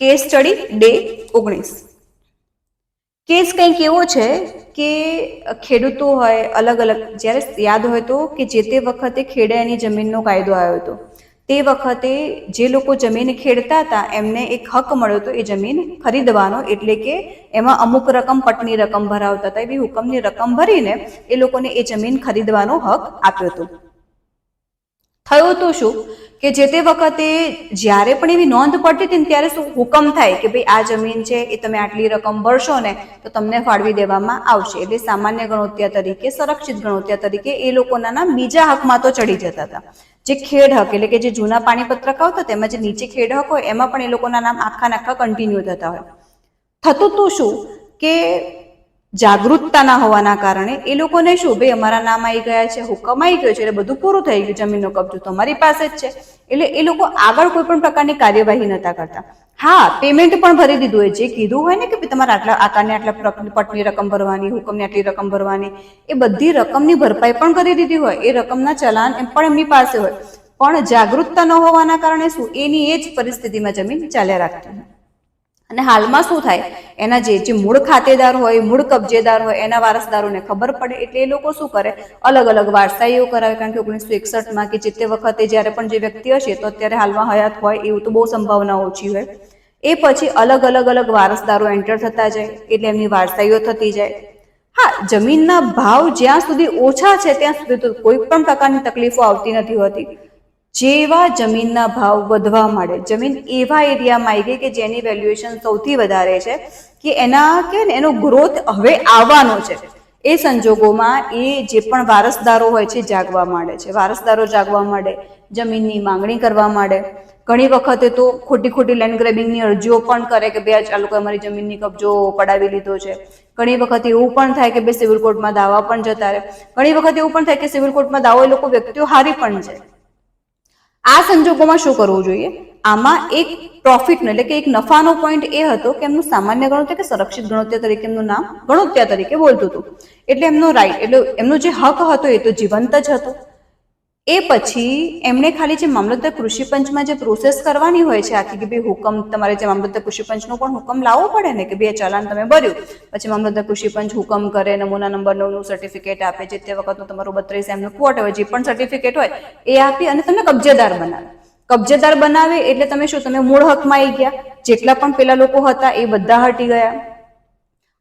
Case study day ઓગણીસ. Case કંઈક એવો છે કે ખેડૂતો હોય, અલગ અલગ, જ્યારે યાદ હોય તો કે જે તે વખતે ખેડાયાની જમીનનો કાયદો આવ્યો હતો. તે વખતે જે લોકો જમીન ખેડતા હતા, એમને એક હક મળ્યો હતો એ જમીન ખરીદવાનો. એટલે કે એમાં અમુક રકમ પટની રકમ ભરાવતા હતા. એવી હુકમની રકમ ભરીને એ લોકોને એ જમીન ખરીદવાનો હક આપ્યો હતો. થયું તો શું? કે જે તે વખતે જ્યારે પણ એવી નોંધ પડતી હતી ત્યારે શું હુકમ થાય કે ભાઈ આ જમીન છે, એ તમે આટલી રકમ ભરશો ને તો તમને ફાળવી દેવામાં આવશે. એટલે સામાન્ય ગણોત્યા તરીકે, સંરક્ષિત ગણોત્યા તરીકે એ લોકોના બીજા હકમાં તો ચડી જતા હતા. જે ખેડ હક એટલે કે જે જૂના પાણી પત્રક આવતા તેમાં જે નીચે ખેડ હક હોય, એમાં પણ એ લોકોના નામ આખા નાખા કન્ટિન્યુ થતા હોય. થતું તો શું? કે જાગૃતતા ના હોવાના કારણે એ લોકોને શું, ભાઈ, અમારા નામ આવી ગયા છે હુકમ આવી ગયો છે, એટલે બધું પૂરું થઈ ગયું, જમીનનો કબજો તો અમારી પાસે જ છે. એટલે એ લોકો આગળ કોઈ પણ પ્રકારની કાર્યવાહી નતા કરતા. હા પેમેન્ટ પણ ભરી દીધું હોય, જે કીધું હોય ને કે તમારે આટલા, આકારને આટલા પટની રકમ ભરવાની, હુકમની આટલી રકમ ભરવાની. એ બધી રકમની ભરપાઈ પણ કરી દીધી હોય, એ રકમના ચલાન એમ પણ એમની પાસે હોય. પણ જાગૃતતા ન હોવાના કારણે શું, એની એ જ પરિસ્થિતિમાં જમીન ચાલ્યા રાખતી હોય. અને હાલમાં શું થાય? એના જે જે મૂળ ખાતેદાર હોય, મૂળ કબજેદાર હોય, એના વારસદારોને ખબર પડે એટલે એ લોકો શું કરે? અલગ અલગ વારસાઈઓ કરાવે. કારણ કે ઓગણીસો એકસઠમાં કે જે તે વખતે જ્યારે પણ જે વ્યક્તિ હશે તો અત્યારે હાલમાં હયાત હોય એવું તો બહુ સંભાવના ઓછી હોય. એ પછી અલગ અલગ અલગ વારસદારો એન્ટર થતા જાય એટલે એમની વારસાઈઓ થતી જાય. હા, જમીનના ભાવ જ્યાં સુધી ઓછા છે ત્યાં સુધી તો કોઈ પણ પ્રકારની તકલીફો આવતી નથી હોતી. જેવા જમીનના ભાવ વધવા માંડે. જમીન એવા એરિયામાં આવી ગઈ કે જેની વેલ્યુએશન સૌથી વધારે છે કે એના કે એનો ગ્રોથ હવે આવવાનો છે. એ સંજોગોમાં એ જે પણ વારસદારો હોય છે જાગવા માંડે છે. વારસદારો જાગવા માંડે, જમીનની માંગણી કરવા માંડે. ઘણી વખતે તો ખોટી ખોટી લેન્ડ ગ્રેબિંગની અરજીઓ પણ કરે કે ભાઈ આ લોકો અમારી જમીનની કબજો પડાવી લીધો છે. ઘણી વખત એવું પણ થાય કે ભાઈ સિવિલ કોર્ટમાં દાવા પણ જતા રહે. ઘણી વખત એવું પણ થાય કે સિવિલ કોર્ટમાં દાવો એ લોકો વ્યક્તિઓ હારી પણ જાય. આ સંજોગોમાં શું કરવું જોઈએ? આમાં એક પ્રોફિટનો એટલે કે એક નફાનો પોઈન્ટ એ હતો કે એમનું સામાન્ય ગણોત્યા કે સંરક્ષિત ગણોત્યા તરીકે એમનું નામ ગણોત્યા તરીકે બોલતું હતું. એટલે એમનો રાઈટ એટલે એમનો જે હક હતો એ તો જીવંત જ હતો. એ પછી એમણે ખાલી જે મામલતદાર કૃષિ પંચમાં જે પ્રોસેસ કરવાની હોય છે આખી કે ભાઈ હુકમ તમારે જે મામલતદાર કૃષિ પંચનો પણ હુકમ લાવવો પડે ને કે ભાઈ આ તમે ભર્યું. પછી મામલતદાર કૃષિ પંચ હુકમ કરે, નમૂના નંબર નવનું સર્ટિફિકેટ આપે, જે તે વખતનું તમારું બત્રીસ એમનું ક્વોટ હોય, જે પણ સર્ટિફિકેટ હોય, એ આપી અને તમને કબજેદાર બનાવે. કબજેદાર બનાવે એટલે તમે શું, તમે મૂળ હકમાં આવી ગયા. જેટલા પણ પેલા લોકો હતા એ બધા હટી ગયા.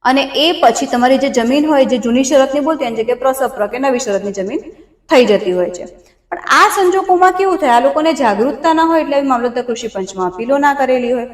અને એ પછી તમારી જે જમીન હોય, જે જૂની શરતની બોલતી એની જગ્યાએ પ્રસપ્ર, કે નવી શરતની જમીન થઈ જતી હોય છે. પણ આ સંજોગોમાં કેવું થાય? આ લોકોને જાગૃતતા ના હોય એટલે મામલતદાર કૃષિ પંચમાં અપીલો ના કરેલી હોય.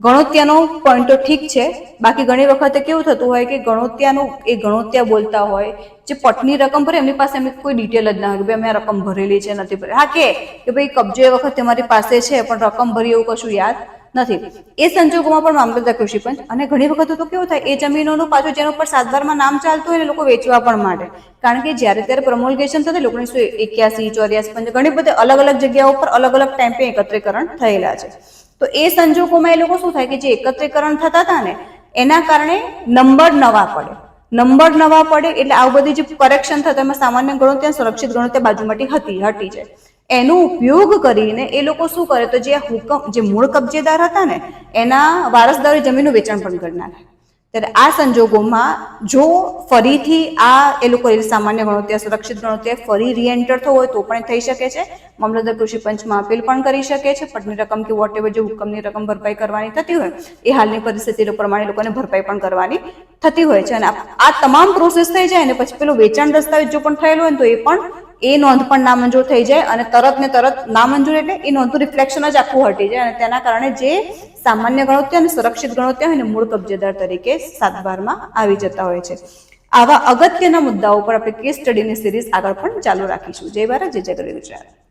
ગણોત્યાનો પોઈન્ટ તો ઠીક છે. બાકી ઘણી વખતે કેવું થતું હોય કે ગણોત્યાનું એ ગણોત્યા બોલતા હોય, જે પટની રકમ ભરે એમની પાસે એમની કોઈ ડિટેલ જ ના હોય કે ભાઈ અમે રકમ ભરેલી છે, નથી ભરેલી. હા, કે કે ભાઈ કબજો એ વખત તમારી પાસે છે, પણ રકમ ભરી એવું કશું યાદ નથી. એ સંજોગોમાં પણ મામલતદાર કૃષિ પંચ અને ઘણી વખત તો કેવું થાય, એ જમીનોનું પાછું જેના ઉપર સાતબારમાં નામ ચાલતું હોય ને લોકો વેચવા પણ માંડે. કારણ કે જ્યારે ત્યારે પ્રમોલગેશન થતું, ઓગણીસો એક્યાસી, ચોર્યાસી પંચ ઘણી બધી અલગ અલગ જગ્યાઓ પર અલગ અલગ ટાઈમ એકત્રીકરણ થયેલા છે. તો એ સંજોગોમાં એ લોકો શું થાય કે જે એકત્રીકરણ થતા હતા ને, એના કારણે નંબર નવા પડે. નંબર નવા પડે એટલે આવું બધી જે કરેક્શન થતા, એમાં સામાન્ય ગણોત્યા, સુરક્ષિત ગણોત્યા બાજુમાંથી હતી, હટી જાય. એનો ઉપયોગ કરીને એ લોકો શું કરે તો જે હુકમ, જે મૂળ કબજેદાર હતા ને, એના વારસદારી જમીનનું વેચાણ પણ કરી નાખે. ત્યારે આ સંજોગોમાં જો ફરીથી આ એ લોકો સામાન્ય ગણોત્યા, સુરક્ષિત ગણોત્યા ફરી રીએન્ટર થવો હોય તો પણ થઈ શકે છે. મામલતદાર કૃષિ પંચમાં અપીલ પણ કરી શકે છે. પટની રકમ કે વોટ જે હુકમની રકમ ભરપાઈ કરવાની થતી હોય, એ હાલની પરિસ્થિતિ પ્રમાણે લોકોને ભરપાઈ પણ કરવાની થતી હોય છે. અને આ આ તમામ પ્રોસેસ થઈ જાય ને પછી પેલું વેચાણ દસ્તાવેજ જો પણ થયેલો હોય તો એ પણ એ નોંધ પણ નામંજૂર થઈ જાય અને તરત ને તરત નામંજૂર એટલે એ નોંધનું રિફ્લેક્શન જ આખું હટી જાય અને તેના કારણે જે સામાન્ય ગણોત્યા અને સુરક્ષિત ગણોત્યા હોય મૂળ કબજેદાર તરીકે સાત બારમાં આવી જતા હોય છે. આવા અગત્યના મુદ્દાઓ પર આપણે કેસ સ્ટડીની સિરીઝ આગળ પણ ચાલુ રાખીશું. જય ભારત, જય જય ગુજરાત.